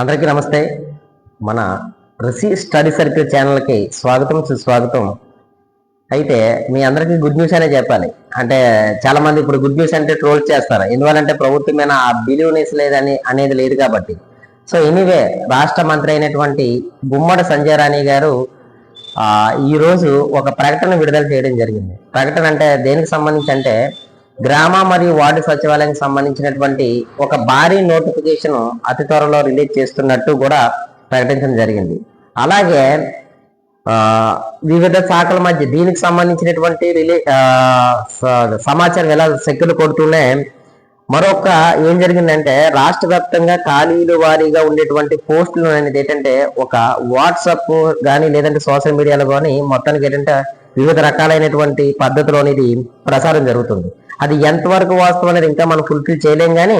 అందరికీ నమస్తే. మన రిసీ స్టడీ సర్కిల్ ఛానల్కి స్వాగతం సుస్వాగతం. అయితే మీ అందరికీ గుడ్ న్యూస్ అనే చెప్పాలి. అంటే చాలామంది ఇప్పుడు గుడ్ న్యూస్ అంటే ట్రోల్ చేస్తారు. ఎందువల్లంటే ప్రభుత్వం మీద ఆ బిలీవ్నెస్ లేదని అనేది లేదు కాబట్టి. సో ఎనీవే రాష్ట్ర మంత్రి అయినటువంటి గుమ్మడి సంజయ్ రాణి గారు ఈరోజు ఈ రోజు ఒక ప్రకటన విడుదల చేయడం జరిగింది. ప్రకటన అంటే దేనికి సంబంధించి అంటే గ్రామ మరియు వార్డు సచివాలయానికి సంబంధించినటువంటి ఒక భారీ నోటిఫికేషన్ అతి త్వరలో రిలీజ్ చేస్తున్నట్టు కూడా ప్రకటించడం జరిగింది. అలాగే వివిధ శాఖల మధ్య దీనికి సంబంధించినటువంటి రిలీ స- సమాచారం ఎలా సెక్యూర్ కొడుతూనే మరొక ఏం జరిగిందంటే రాష్ట్ర వ్యాప్తంగా ఖాళీలు వారీగా ఉండేటువంటి పోస్టులు అనేది ఏంటంటే ఒక వాట్సాప్ కానీ లేదంటే సోషల్ మీడియాలో కానీ మొత్తానికి ఏంటంటే వివిధ రకాలైనటువంటి పద్ధతిలో అనేది ప్రసారం జరుగుతుంది. అది ఎంతవరకు వాస్తవం అనేది ఇంకా మనం ఫుల్ఫిల్ చేయలేం కానీ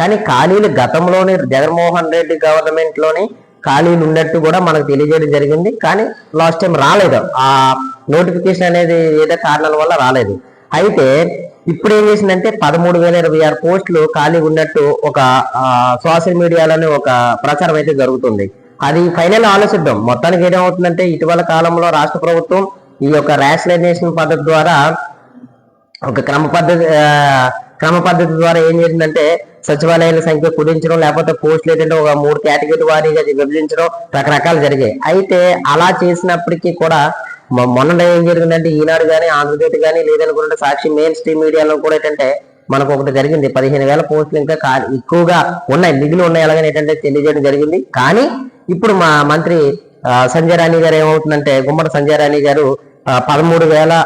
కానీ ఖాళీలు గతంలోని జగన్మోహన్ రెడ్డి గవర్నమెంట్లోని ఖాళీలు ఉన్నట్టు కూడా మనకు తెలియజేయడం జరిగింది. కానీ లాస్ట్ టైం రాలేదు. ఆ నోటిఫికేషన్ అనేది ఏదో కారణాల వల్ల రాలేదు. అయితే ఇప్పుడు ఏం చేసిందంటే పదమూడు వేల ఇరవై ఆరు పోస్టులు ఖాళీ ఉన్నట్టు ఒక సోషల్ మీడియాలోనే ఒక ప్రచారం అయితే జరుగుతుంది. అది ఫైనల్ ఆలోచిద్దాం. మొత్తానికి ఏమవుతుందంటే ఇటీవల కాలంలో రాష్ట్ర ప్రభుత్వం ఈ యొక్క రేషనలైజేషన్ పద్ధతి ద్వారా ఒక క్రమ పద్ధతి ఆ, క్రమ పద్ధతి ద్వారా ఏం చేసిందంటే సచివాలయాల సంఖ్య కుదించడం లేకపోతే పోస్టులు ఏంటంటే ఒక మూడు కేటగిరీ వారీగా విభజించడం రకరకాలు జరిగాయి. అయితే అలా చేసినప్పటికీ కూడా మొన్న ఏం జరిగిందంటే ఈనాడు కానీ ఆంధ్రజ్యోతి కానీ లేదనుకుంటే సాక్షి మెయిన్ స్ట్రీమ్ మీడియాలో కూడా ఏంటంటే మనకు ఒకటి జరిగింది. పదిహేను వేల పోస్టులు ఇంకా ఎక్కువగా ఉన్నాయి నిధులు ఉన్నాయి అలాగని ఏంటంటే తెలియజేయడం జరిగింది. కానీ ఇప్పుడు మా మంత్రి సంజయ్ రాణి గారు ఏమవుతుందంటే గుమ్మడి సంజయ్ రాణి గారు పదమూడు వేల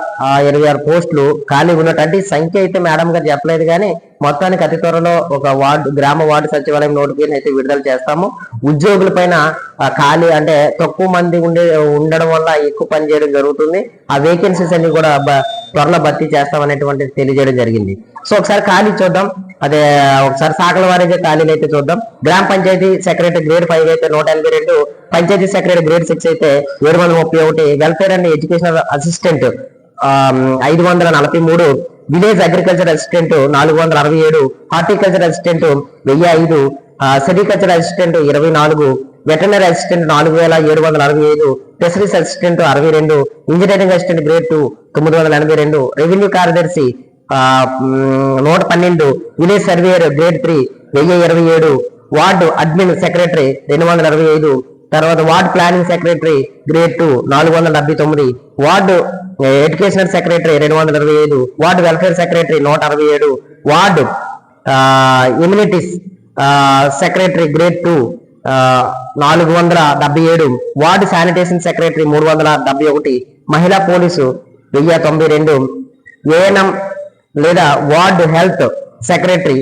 ఇరవై ఆరు పోస్టులు ఖాళీ ఉన్నటువంటి సంఖ్య అయితే మేడం గారు చెప్పలేదు కానీ మొత్తానికి అతి త్వరలో ఒక వార్డు గ్రామ వార్డు సచివాలయం నోటిఫికేషన్ అయితే విడుదల చేస్తాము. ఉద్యోగుల పైన ఖాళీ అంటే తక్కువ మంది ఉండే ఉండడం వల్ల ఎక్కువ పని చేయడం జరుగుతుంది. ఆ వేకెన్సీస్ అన్ని కూడా బ- త్వరలో భర్తీ చేస్తామనేటువంటి తెలియజేయడం జరిగింది. సో ఒకసారి ఖాళీ చూద్దాం. అదే ఒకసారి శాఖల వారీగా ఖాళీలు అయితే చూద్దాం. గ్రామ పంచాయతీ సెక్రటరీ గ్రేడ్ ఫైవ్ అయితే నూట ఎనభై రెండు పంచాయతీ సెక్రటరీ గ్రేడ్ సిక్స్ అయితే ఏడు వందల ముప్పై ఒకటి వెల్ఫేర్ అండ్ ఎడ్యుకేషనల్ అసిస్టెంట్ ఐదు వందల నలభై మూడు విలేజ్ అగ్రికల్చర్ అసిస్టెంట్ నాలుగు వందల అరవై ఏడు హార్టికల్చర్ అసిస్టెంట్ వెయ్యి ఐదు సెరికల్చర్ అసిస్టెంట్ ఇరవై నాలుగు వెటనరీ అసిస్టెంట్ నాలుగు వేల ఏడు వందల అరవై ఐదు ఫిషరీస్ అసిస్టెంట్ అరవై రెండు ఇంజనీరింగ్ అసిస్టెంట్ గ్రేడ్ టూ తొమ్మిది వందల ఎనభై రెండు రెవెన్యూ కార్యదర్శి నూట పన్నెండు విలేజ్ సర్వేయర్ గ్రేడ్ త్రీ వెయ్యి ఇరవై ఏడు వార్డు అడ్మిన్ సెక్రటరీ రెండు వందల అరవై ఐదు తర్వాత ward planning secretary grade two నాలుగు వందల డెబ్బై తొమ్మిది వార్డు ఎడ్యుకేషనల్ సెక్రటరీ రెండు వందల ఇరవై ఐదు వార్డు వెల్ఫేర్ సెక్రటరీ నూట అరవై ఏడు ward amenities secretary grade two నాలుగు వందల డెబ్బై ఏడు వార్డు శానిటేషన్ సెక్రటరీ మూడు వందల డెబ్బై ఒకటి మహిళా పోలీసు వెయ్యి తొంభై రెండు ఏఎన్ఎం లేదా వార్డు హెల్త్ సెక్రటరీ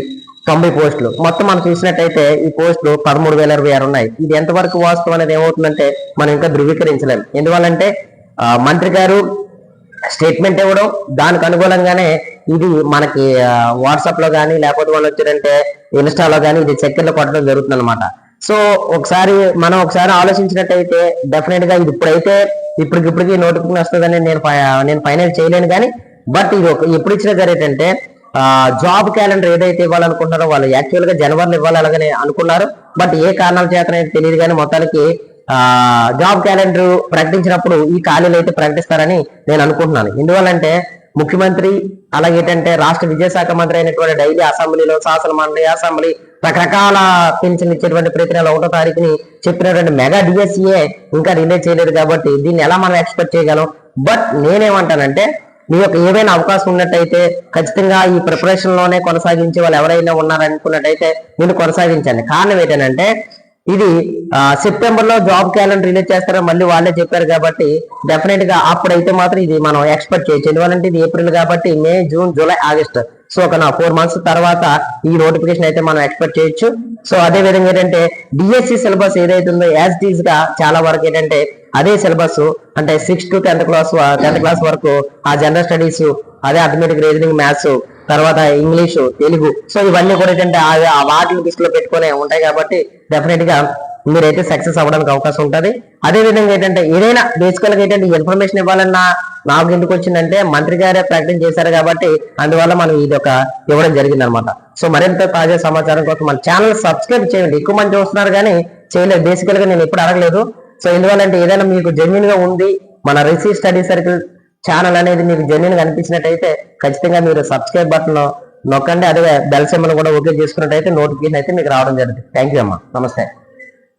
తొంభై పోస్టులు. మొత్తం మనం చూసినట్టయితే ఈ పోస్టులు పదమూడు వేల ఇరవై ఆరు ఉన్నాయి. ఇది ఎంతవరకు వాస్తవం అనేది ఏమవుతుందంటే మనం ఇంకా ధృవీకరించలేము ఎందువల్లంటే మంత్రి గారు స్టేట్మెంట్ ఇవ్వడం దానికి అనుగుణంగానే ఇది మనకి వాట్సాప్లో కానీ లేకపోతే వాళ్ళు వచ్చారంటే ఇన్స్టాలో కానీ ఇది చక్కెర్లు కొట్టడం జరుగుతుంది అనమాట సో ఒకసారి మనం ఒకసారి ఆలోచించినట్టయితే డెఫినెట్గా ఇది ఇప్పుడైతే ఇప్పటికిప్పటికి నోటిఫికేషన్ వస్తుందని నేను నేను ఫైనల్ చేయలేను కానీ బట్ ఇది ఒక ఎప్పుడు ఇచ్చినా సరే ఏంటంటే జాబ్ క్యాలెండర్ ఏదైతే ఇవ్వాలనుకుంటారో వాళ్ళు యాక్చువల్గా జనవరిలో ఇవ్వాలి అలాగని అనుకున్నారు. బట్ ఏ కారణాల చేతనైతే తెలియదు కానీ మొత్తానికి ఆ జాబ్ క్యాలెండర్ ప్రకటించినప్పుడు ఈ ఖాళీలు అయితే ప్రకటిస్తారని నేను అనుకుంటున్నాను. ఎందువల్లంటే ముఖ్యమంత్రి అలాగే ఏంటంటే రాష్ట్ర విద్యాశాఖ మంత్రి అయినటువంటి డైలీ అసెంబ్లీలో శాసన మండలి అసెంబ్లీ రకరకాల పెన్షన్ ఇచ్చేటువంటి ప్రతి నెల ఒకటో తారీఖుని చెప్పినటువంటి మెగా డిఎస్సీఏ ఇంకా రిలీజ్ చేయలేదు కాబట్టి దీన్ని ఎలా మనం ఎక్స్పెక్ట్ చేయగలం? బట్ నేనేమంటానంటే మీ యొక్క ఏవైనా అవకాశం ఉన్నట్టయితే ఖచ్చితంగా ఈ ప్రిపరేషన్లోనే కొనసాగించే వాళ్ళు ఎవరైనా ఉన్నారనుకున్నట్టయితే మీరు కొనసాగించండి. కారణం ఏంటంటే ఇది సెప్టెంబర్లో జాబ్ క్యాలెండర్ రిలీజ్ చేస్తారో మళ్ళీ వాళ్ళే చెప్పారు కాబట్టి డెఫినెట్గా అప్పుడైతే మాత్రం ఇది మనం ఎక్స్పెక్ట్ చేయొచ్చు. ఎందువల్లంటే ఇది ఏప్రిల్ కాబట్టి May June July August so ఒక నా ఫోర్ మంత్స్ తర్వాత ఈ నోటిఫికేషన్ అయితే మనం ఎక్స్పెక్ట్ చేయొచ్చు. సో అదే విధంగా ఏంటంటే డిఎస్సి సిలబస్ ఏదైతే ఉందో యాజ్ డీస్గా చాలా వరకు ఏంటంటే అదే సిలబస్ అంటే sixth to tenth class tenth class వరకు ఆ జనరల్ స్టడీస్ అదే అథమెటిక్ రీజనింగ్ మ్యాథ్స్ తర్వాత ఇంగ్లీషు తెలుగు. సో ఇవన్నీ కూడా ఏంటంటే ఆ- ఆ వాటిని దృష్టిలో పెట్టుకునే ఉంటాయి కాబట్టి డెఫినెట్గా మీరైతే సక్సెస్ అవ్వడానికి అవకాశం ఉంటుంది. అదే విధంగా ఏంటంటే ఏదైనా బేసికల్గా ఏంటంటే ఇన్ఫర్మేషన్ ఇవ్వాలన్నా నాకు ఎందుకు వచ్చిందంటే మంత్రి గారే ప్రకటన చేశారు కాబట్టి అందువల్ల మనం ఇది ఒక ఇవ్వడం జరిగింది అనమాట సో మరింత తాజా సమాచారం కోసం మన ఛానల్ సబ్స్క్రైబ్ చేయండి. ఎక్కువ మంది చూస్తున్నారు కానీ చేయలేదు. బేసికల్గా నేను ఎప్పుడు అడగలేదు. సో ఎందువల్ల అంటే ఏదైనా మీకు జెన్యున్గా ఉంది మన రిసీ స్టడీ సర్కిల్ ఛానల్ అనేది మీకు జెన్యున్గా అనిపించినట్టయితే ఖచ్చితంగా మీరు సబ్స్క్రైబ్ బటన్ నొక్కండి. అదే బెల్ సింబల్ కూడా ఓకే చేసుకున్నట్టయితే నోటిఫికేషన్ అయితే మీకు రావడం జరుగుతుంది. థ్యాంక్ యూ అమ్మా. నమస్తే.